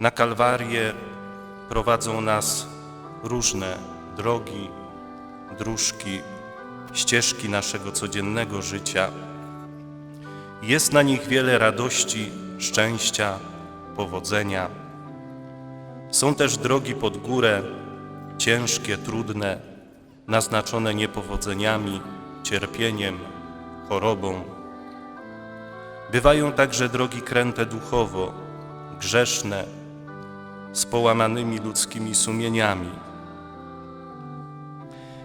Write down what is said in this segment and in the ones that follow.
Na Kalwarię prowadzą nas różne drogi, dróżki, ścieżki naszego codziennego życia. Jest na nich wiele radości, szczęścia, powodzenia. Są też drogi pod górę, ciężkie, trudne, naznaczone niepowodzeniami, cierpieniem, chorobą. Bywają także drogi kręte duchowo, grzeszne, z połamanymi ludzkimi sumieniami.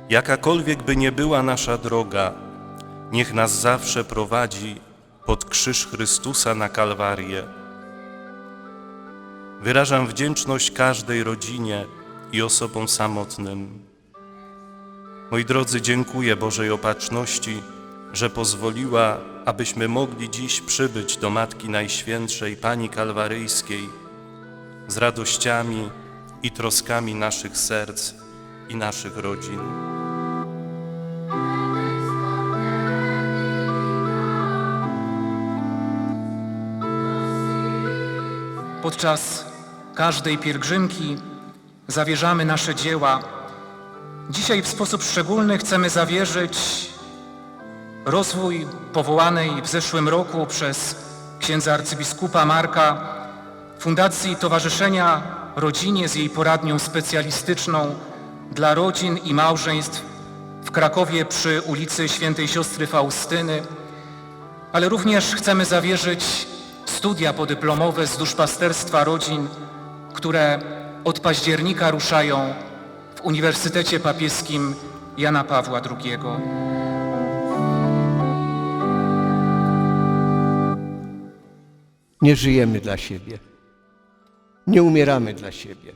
Jakakolwiek by nie była nasza droga, niech nas zawsze prowadzi pod krzyż Chrystusa na Kalwarię. Wyrażam wdzięczność każdej rodzinie i osobom samotnym. Moi drodzy, dziękuję Bożej Opatrzności, że pozwoliła, abyśmy mogli dziś przybyć do Matki Najświętszej Pani Kalwaryjskiej z radościami i troskami naszych serc i naszych rodzin. Podczas każdej pielgrzymki zawierzamy nasze dzieła. Dzisiaj w sposób szczególny chcemy zawierzyć rozwój powołanej w zeszłym roku przez księdza arcybiskupa Marka Fundacji Towarzyszenia Rodzinie z jej poradnią specjalistyczną dla rodzin i małżeństw w Krakowie przy ulicy Świętej Siostry Faustyny, ale również chcemy zawierzyć studia podyplomowe z duszpasterstwa rodzin, które od października ruszają w Uniwersytecie Papieskim Jana Pawła II. Nie żyjemy dla siebie. Nie umieramy dla siebie.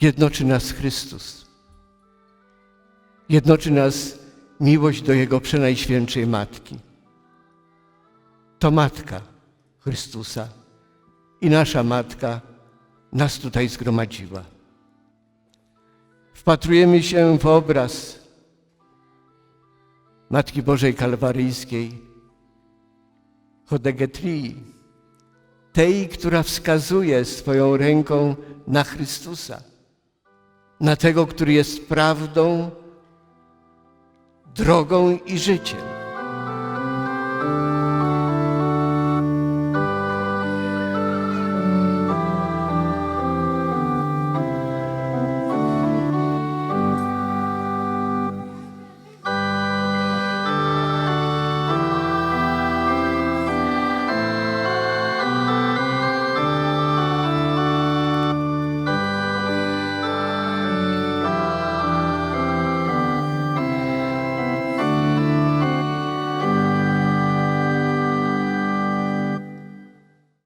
Jednoczy nas Chrystus. Jednoczy nas miłość do Jego przenajświętszej Matki. To Matka Chrystusa i nasza Matka nas tutaj zgromadziła. Wpatrujemy się w obraz Matki Bożej Kalwaryjskiej, Chodegetrii, tej, która wskazuje swoją ręką na Chrystusa, na tego, który jest prawdą, drogą i życiem.